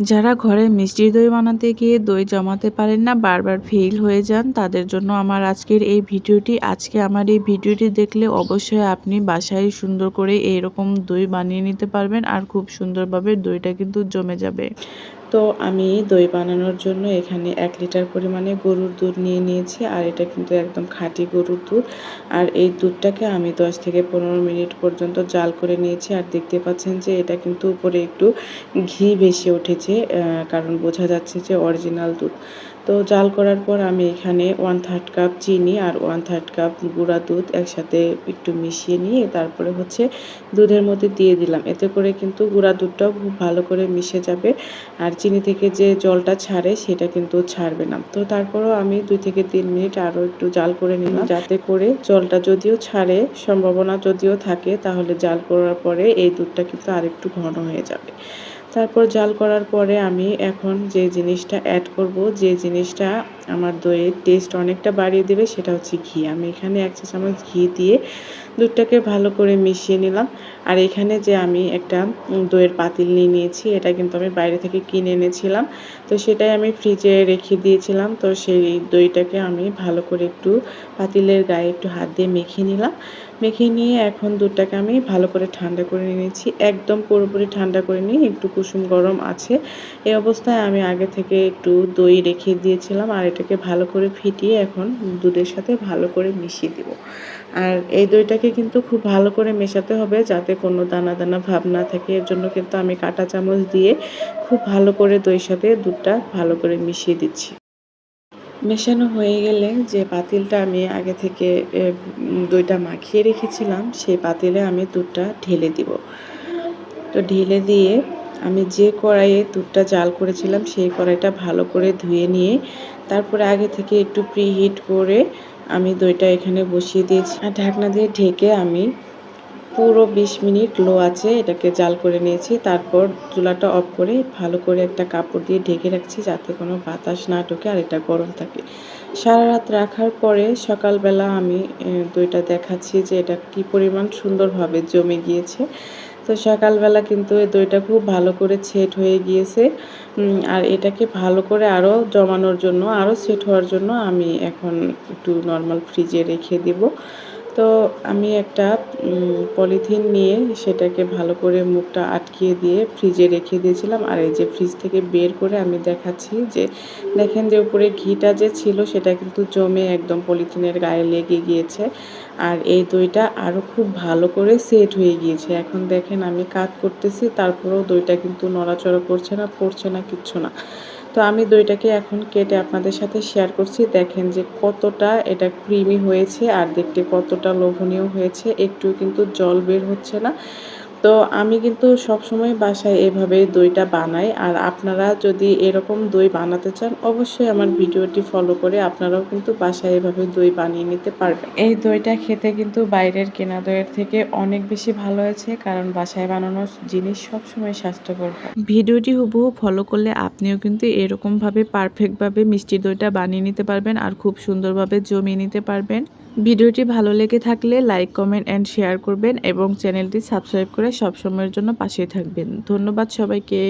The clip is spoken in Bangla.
যারা ঘরে মিষ্টি দই বানাতে গিয়ে দই জমাতে পারেন না, বারবার ফেল হয়ে যান, তাদের জন্য আমার আজকের এই ভিডিওটি। আজকে আমার এই ভিডিওটি দেখলে অবশ্যই আপনি বাসায় সুন্দর করে এইরকম দই বানিয়ে নিতে পারবেন আর খুব সুন্দরভাবে দইটা কিন্তু জমে যাবে। তো আমি দই বানানোর জন্য এখানে এক লিটার পরিমাণে গরুর দুধ নিয়ে নিয়েছি, আর এটা কিন্তু একদম খাঁটি গরুর দুধ। আর এই দুধটাকে আমি 10 থেকে পনেরো মিনিট পর্যন্ত জাল করে নিয়েছি, আর দেখতে পাচ্ছেন যে এটা কিন্তু উপরে একটু ঘি বেশি উঠেছে কারণ বোঝা যাচ্ছে যে অরিজিনাল দুধ। তো জাল করার পর আমি এখানে ওয়ান থার্ড কাপ চিনি আর ওয়ান থার্ড কাপ গুঁড়া দুধ একসাথে একটু মিশিয়ে নিয়ে তারপরে হচ্ছে দুধের মধ্যে দিয়ে দিলাম। এতে করে কিন্তু গুঁড়া দুধটাও খুব ভালো করে মিশে যাবে আর চিনি থেকে যে জলটা ছাড়ে সেটা কিন্তু ছাড়বে না। তো তারপরেও আমি দুই থেকে তিন মিনিট আরও একটু জাল করে নিলাম যাতে করে জলটা যদিও ছাড়ে, সম্ভাবনা যদিও থাকে তাহলে জাল করার পরে এই দুধটা কিন্তু আরেকটু ঘন হয়ে যাবে। তারপর জাল করার পরে আমি এখন যে জিনিসটা অ্যাড করব, যে জিনিসটা আমার দইয়ের টেস্ট অনেকটা বাড়িয়ে দেবে সেটা হচ্ছে ঘি। আমি এখানে এক চা চামচ ঘি দিয়ে দুধটাকে ভালো করে মিশিয়ে নিলাম। আর এখানে যে আমি একটা দইয়ের পাতিল নিয়ে নিয়েছি, এটা কিন্তু আমি বাইরে থেকে কিনে এনেছিলাম। তো সেটাই আমি ফ্রিজে রেখে দিয়েছিলাম। তো সেই দইটাকে আমি ভালো করে একটু পাতিলের গায়ে একটু হাত দিয়ে মেখে নিলাম। মেখে নিয়ে এখন দুধটাকে আমি ভালো করে ঠান্ডা করে নিয়েছি। একদম পুরোপুরি ঠান্ডা করে নিয়ে একটু কুসুম গরম আছে। এই অবস্থায় আমি আগে থেকে একটু দই রেখে দিয়েছিলাম আর এটাকে ভালো করে ফিটিয়ে এখন দুধের সাথে ভালো করে মিশিয়ে দিব। আর এই দইটাকে কিন্তু খুব ভালো করে মেশাতে হবে যাতে কোনো দানা দানা ভাব না থাকে। এর জন্য কিন্তু আমি কাঁটা চামচ দিয়ে খুব ভালো করে দইয়ের সাথে দুধটা ভালো করে মিশিয়ে দিচ্ছি। মেশানো হয়ে গেলে যে পাতিলটা আমি আগে থেকে দইটা মাখিয়ে রেখেছিলাম, সেই পাতিলে আমি দুধটা ঢেলে দিব। তো ঢেলে দিয়ে আমি যে কড়াইয়ে দুধটা জাল করেছিলাম, সেই কড়াইটা ভালো করে ধুয়ে নিয়ে তারপরে আগে থেকে একটু প্রিহিট করে আমি দইটা এখানে বসিয়ে দিয়েছি। আর ঢাকনা দিয়ে ঢেকে আমি পুরো বিশ মিনিট লো আছে, এটাকে জাল করে নিয়েছি। তারপর চুলাটা অফ করে ভালো করে একটা কাপড় দিয়ে ঢেকে রাখছি যাতে কোনো বাতাস না ঢোকে আর এটা গরম থাকে। সারা রাত রাখার পরে সকালবেলা আমি দইটা দেখাচ্ছি যে এটা কি পরিমাণ সুন্দরভাবে জমে গিয়েছে। তো সকালবেলা কিন্তু এই দইটা খুব ভালো করে সেট হয়ে গিয়েছে। আর এটাকে ভালো করে আরও জমানোর জন্য আরও সেট হওয়ার জন্য আমি এখন একটু নর্মাল ফ্রিজে রেখে দেব। তো আমি একটা পলিথিন নিয়ে সেটাকে ভালো করে মুখটা আটকিয়ে দিয়ে ফ্রিজে রেখে দিয়েছিলাম। আর এই যে ফ্রিজ থেকে বের করে আমি দেখাচ্ছি যে, দেখেন যে উপরে ঘিটা যে ছিল সেটা কিন্তু জমে একদম পলিথিনের গায়ে লেগে গিয়েছে। আর এই দইটা আরও খুব ভালো করে সেট হয়ে গিয়েছে। এখন দেখেন আমি কাট করতেছি, তারপরেও দইটা কিন্তু নড়াচড়া করছে না, পড়ছে না, কিচ্ছু না। তো আমি দইটাকে এখন কেটে আপনাদের সাথে শেয়ার করছি। দেখেন যে কতটা এটা ক্রিমি হয়েছে আর দেখতে কতটা লোভনীয় হয়েছে। একটু কিন্তু জল বের হচ্ছে না। তো আমি কিন্তু সবসময় বাসায় এভাবে দইটা বানাই। আর আপনারা যদি এরকম দই বানাতে চান অবশ্যই আমার ভিডিওটি ফলো করে আপনারাও কিন্তু বাসায় এভাবে দই বানিয়ে নিতে পারবেন। এই দইটা খেতে কিন্তু বাইরের কেনা দইয়ের থেকে অনেক বেশি ভালো হয়েছে কারণ বাসায় বানানোর জিনিস সবসময় স্বাস্থ্যকর ভিডিওটি হুবহু ফলো করলে আপনিও কিন্তু এরকমভাবে পারফেক্টভাবে মিষ্টি দইটা বানিয়ে নিতে পারবেন আর খুব সুন্দরভাবে জমিয়ে নিতে পারবেন। ভিডিওটি ভালো লেগে থাকলে লাইক, কমেন্ট অ্যান্ড শেয়ার করবেন এবং চ্যানেলটি সাবস্ক্রাইব করে সব সময়ের জন্য পাশে থাকবেন। ধন্যবাদ সবাইকে।